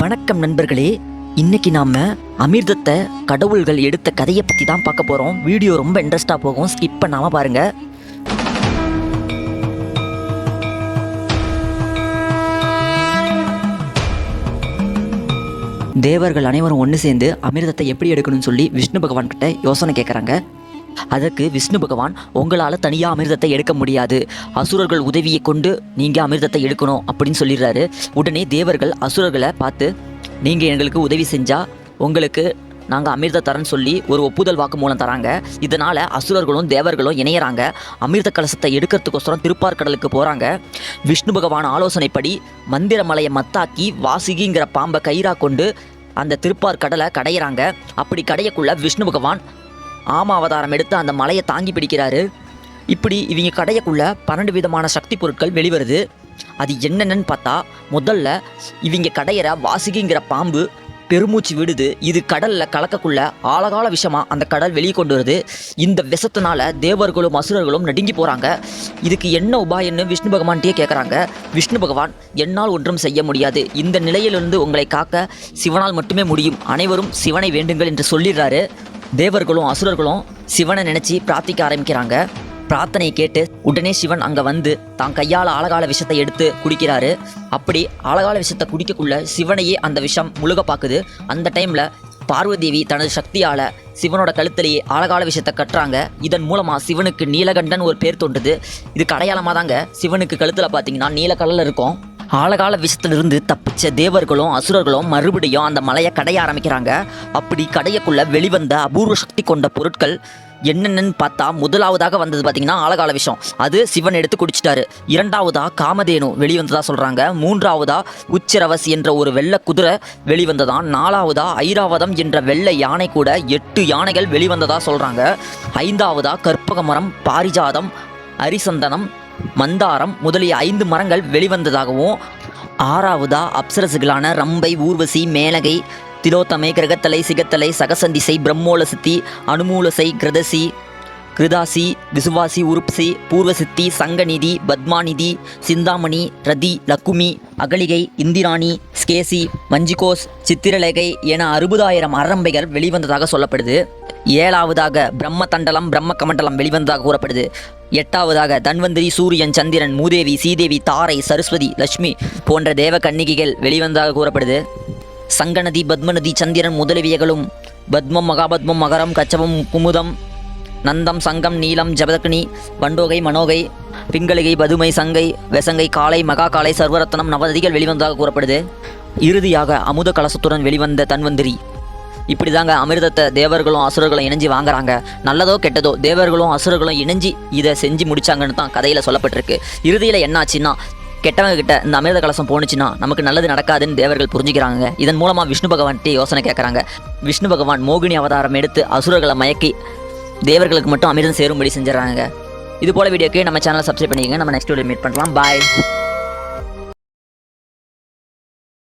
வணக்கம் நண்பர்களே. இன்னைக்கு நாம அமிர்தத்தை கடவுள்கள் எடுத்த கதையை பற்றி தான் பார்க்க போகிறோம் வீடியோ ரொம்ப இன்ட்ரெஸ்டாக போகும். ஸ்கிப் பண்ணாமல் பாருங்க. தேவர்கள் அனைவரும் ஒன்று சேர்ந்து அமிர்தத்தை எப்படி எடுக்கணும்னு சொல்லி விஷ்ணு பகவான் கிட்ட யோசனை கேட்குறாங்க அதற்கு விஷ்ணு பகவான் உங்களால் தனியாக அமிர்தத்தை எடுக்க முடியாது. அசுரர்கள் உதவியை கொண்டு நீங்கள் அமிர்தத்தை எடுக்கணும் அப்படின்னு சொல்லிடுறாரு. உடனே தேவர்கள் அசுரர்களை பார்த்து நீங்கள் எங்களுக்கு உதவி செஞ்சால் உங்களுக்கு நாங்கள் அமிர்த தரேன்னு சொல்லி ஒரு ஒப்புதல் வாக்குமூலம் தராங்க. இதனால் அசுரர்களும் தேவர்களும் இணையறாங்க. அமிர்த கலசத்தை எடுக்கிறதுக்கோசரம் திருப்பார்கடலுக்கு போகிறாங்க விஷ்ணு பகவான் ஆலோசனைப்படி மந்திரமலையை மத்தாக்கி வாசுகிங்கிற பாம்பை கயிறாக கொண்டு அந்த திருப்பார் கடலை கடையிறாங்க. அப்படி கடையக்குள்ள விஷ்ணு பகவான் ஆமா அவதாரம் எடுத்து அந்த மலையை தாங்கி பிடிக்கிறாரு. இப்படி இவங்க கடையக்குள்ள பன்னெண்டு விதமான சக்தி பொருட்கள் வெளிவருது. அது என்னென்னு பார்த்தா முதல்ல இவங்க கடையிற வாசுகிங்கிற பாம்பு பெருமூச்சு விடுது. இது கடலில் கலக்கக்குள்ள ஆழகால விஷமாக அந்த கடல் வெளியே கொண்டு வருது. இந்த விஷத்தினால தேவர்களும் அசுரர்களும் நடுங்கி போகிறாங்க இதுக்கு என்ன உபாயன்னு விஷ்ணு பகவான்கிட்டயே கேட்குறாங்க விஷ்ணு பகவான் என்னால் ஒன்றும் செய்ய முடியாது. இந்த நிலையிலிருந்து உங்களை காக்க சிவனால் மட்டுமே முடியும். அனைவரும் சிவனை வேண்டுங்கள் என்று சொல்லிடுறாரு. தேவர்களும் அசுரர்களும் சிவனை நினைச்சு பிரார்த்திக்க ஆரம்பிக்கிறாங்க. பிரார்த்தனையை கேட்டு உடனே சிவன் அங்கே வந்து தான் கையால் ஆழகால விஷத்தை எடுத்து குடிக்கிறாரு. அப்படி ஆழகால விஷத்தை குடிக்கக்குள்ள சிவனையே அந்த விஷம் முழுக பாக்குது. அந்த டைமில் பார்வதேவி தனது சக்தியால் சிவனோட கழுத்திலேயே ஆழகால விஷயத்தை கட்டுறாங்க. இதன் மூலமாக சிவனுக்கு நீலகண்டன் ஒரு பேர் தோன்றுது. இதுக்கு அடையாளமாக தாங்க சிவனுக்கு கழுத்தில் பார்த்தீங்கன்னா நீல கலர்ல இருக்கும். ஆழகால விஷத்திலிருந்து தப்பிச்ச தேவர்களும் அசுரர்களும் மறுபடியும் அந்த மலையை கடைய ஆரம்பிக்கிறாங்க. அப்படி கடையக்குள்ள வெளிவந்த அபூர்வ சக்தி கொண்ட பொருட்கள் என்னென்னு பார்த்தா முதலாவதாக வந்தது பார்த்தீங்கன்னா ஆழகால விஷம். அது சிவன் எடுத்து குடிச்சிட்டாரு. இரண்டாவதா காமதேனு வெளிவந்ததா சொல்றாங்க. மூன்றாவதா உச்சிரவஸ் என்ற ஒரு வெள்ளை குதிரை வெளிவந்ததான் நாலாவதா ஐராவதம் என்ற வெள்ளை யானை கூட எட்டு யானைகள் வெளிவந்ததா சொல்றாங்க. ஐந்தாவதா கற்பக மரம் பாரிஜாதம் அரிசந்தனம் மந்தாரம் முதலிய ஐந்து மரங்கள் வெளிவந்ததாகவும் ஆறாவதா அப்சரசுகளான ரம்பை ஊர்வசி மேலகை திலோத்தமை கிரகத்தலை சிகத்தலை சகசந்திசை பிரம்மோலசித்தி அனுமூலசை கிரதசி கிருதாசி விசுவாசி உருப்சி பூர்வசித்தி சங்கநிதி பத்மாநிதி சிந்தாமணி ரதி லக்குமி அகலிகை இந்திராணி ஸ்கேசி மஞ்சிகோஸ் சித்திரலேகை என அறுபதாயிரம் அரம்பைகள் வெளிவந்ததாக சொல்லப்படுது. ஏழாவதாக பிரம்ம தண்டலம் பிரம்ம கமண்டலம் வெளிவந்ததாக கூறப்படுது. எட்டாவதாக தன்வந்திரி சூரியன் சந்திரன் மூதேவி சீதேவி தாரை சரஸ்வதி லட்சுமி போன்ற தேவ கன்னிகைகள் வெளிவந்ததாக கூறப்படுது. சங்கநதி பத்மநதி சந்திரன் முதலியவைகளும் பத்மம் மகாபத்மம் மகரம் கச்சபம் குமுதம் நந்தம் சங்கம் நீலம் ஜபதக்னி வண்டோகை மனோகை பிங்களிகை பதுமை சங்கை வெசங்கை காளை மகா காளை சர்வரத்னம் நவநதிகள் வெளிவந்ததாக கூறப்படுது. இறுதியாக அமுத கலசத்துடன் வெளிவந்த தன்வந்திரி இப்படி தாங்க அமிர்தத்தை தேவர்களும் அசுரர்களும் இணைஞ்சு வாங்குறாங்க. நல்லதோ கெட்டதோ தேவர்களும் அசுரர்களும் இணைஞ்சு இதை செஞ்சு முடிச்சாங்கன்னு தான் கதையில் சொல்லப்பட்டிருக்கு. இறுதியில் என்னாச்சுன்னா கெட்டவங்க கிட்ட இந்த அமிர்த கலசம் போணுச்சுன்னா நமக்கு நல்லது நடக்காதுன்னு தேவர்கள் புரிஞ்சுக்கிறாங்க இதன் மூலமாக விஷ்ணு பகவான்கிட்ட யோசனை கேட்குறாங்க விஷ்ணு பகவான் மோகினி அவதாரம் எடுத்து அசுரர்களை மயக்கி தேவர்களுக்கு மட்டும் அமிர்தம் சேரும்படி செஞ்சிடறாங்க இது போல வீடியோக்கு நம்ம சேனலை சப்ஸ்கிரைப் பண்ணிக்கங்க. நம்ம நெக்ஸ்ட் வீடியோ மீட் பண்ணலாம் பாய்